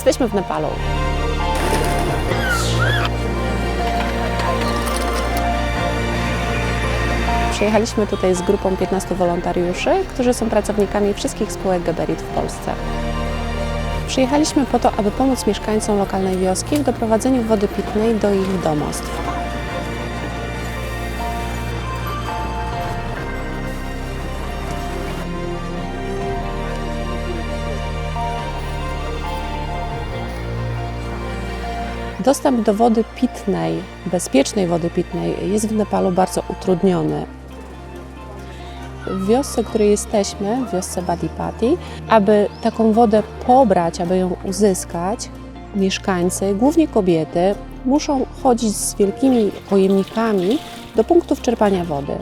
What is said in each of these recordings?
Jesteśmy w Nepalu. Przyjechaliśmy tutaj z grupą 15 wolontariuszy, którzy są pracownikami wszystkich spółek Geberit w Polsce. Przyjechaliśmy po to, aby pomóc mieszkańcom lokalnej wioski w doprowadzeniu wody pitnej do ich domostw. Dostęp do wody pitnej, bezpiecznej wody pitnej jest w Nepalu bardzo utrudniony. W wiosce, w której jesteśmy, w wiosce Badipati, aby taką wodę pobrać, aby ją uzyskać, mieszkańcy, głównie kobiety, muszą chodzić z wielkimi pojemnikami do punktów czerpania wody.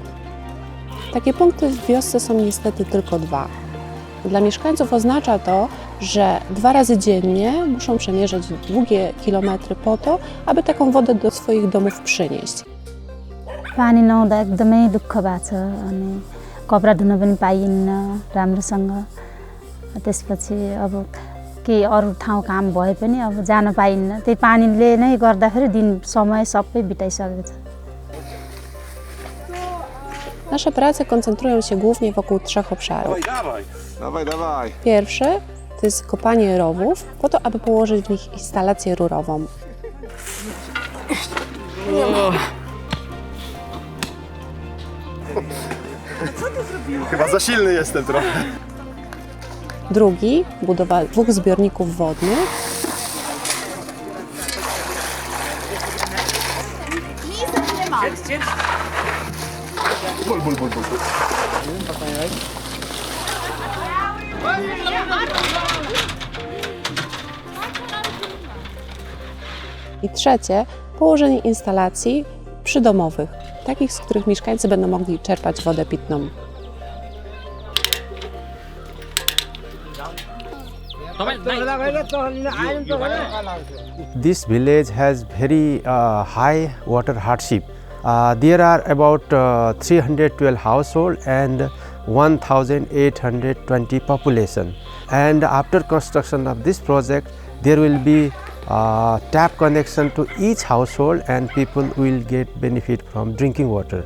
Takie punkty w wiosce są niestety tylko dwa. Dla mieszkańców oznacza to, że dwa razy dziennie muszą przemierzać długie kilometry po to, aby taką wodę do swoich domów przynieść. पानी नहुँदा एकदमै दुःख भएको छ अनि कपडा धुन पनि पाइन्न राम्रोसँग त्यसपछि अब केही अरू ठाउँ काम भए पनि अब जान पाइन्न त्यही पानीले नै गर्दाखेरि दिन समय सबै बिताइसकेको छ Nasze prace koncentrują się głównie wokół trzech obszarów. Dawaj, dawaj. Pierwszy to jest kopanie rowów, po to, aby położyć w nich instalację rurową. Chyba za silny jestem trochę. Drugi budowa dwóch zbiorników wodnych. Ból, ból, ból, ból. I trzecie, położenie instalacji przydomowych, takich, z których mieszkańcy będą mogli czerpać wodę pitną. This village has very uh, high water hardship. Uh, there are about uh, 312 household and 1820 population. And after construction of this project, there will be uh, tap connection to each household and people will get benefit from drinking water.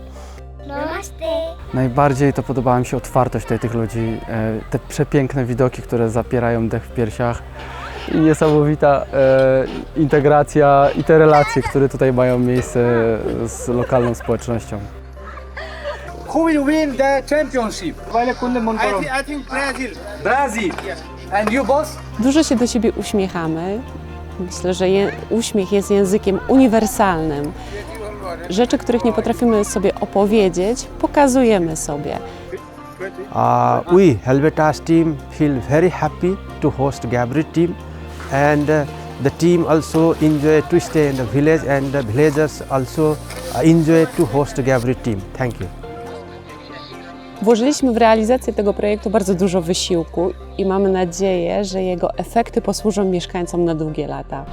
Najbardziej to podobała mi się otwartość tutaj tych ludzi, e, te przepiękne widoki, które zapierają dech w piersiach i niesamowita e, integracja i te relacje, które tutaj mają miejsce z lokalną społecznością. Who will win the championship? I think, I think Brazil. Brazil. And you boss? Dużo się do siebie uśmiechamy. Myślę, że je, uśmiech jest językiem uniwersalnym. Rzeczy, których nie potrafimy sobie opowiedzieć, pokazujemy sobie. Uh, we, Helvetas team, feel very happy to host Gabri team and uh, the team also enjoy to stay in the village and the villagers also uh, enjoy to host Gabri team. Thank you. Włożyliśmy w realizację tego projektu bardzo dużo wysiłku i mamy nadzieję, że jego efekty posłużą mieszkańcom na długie lata.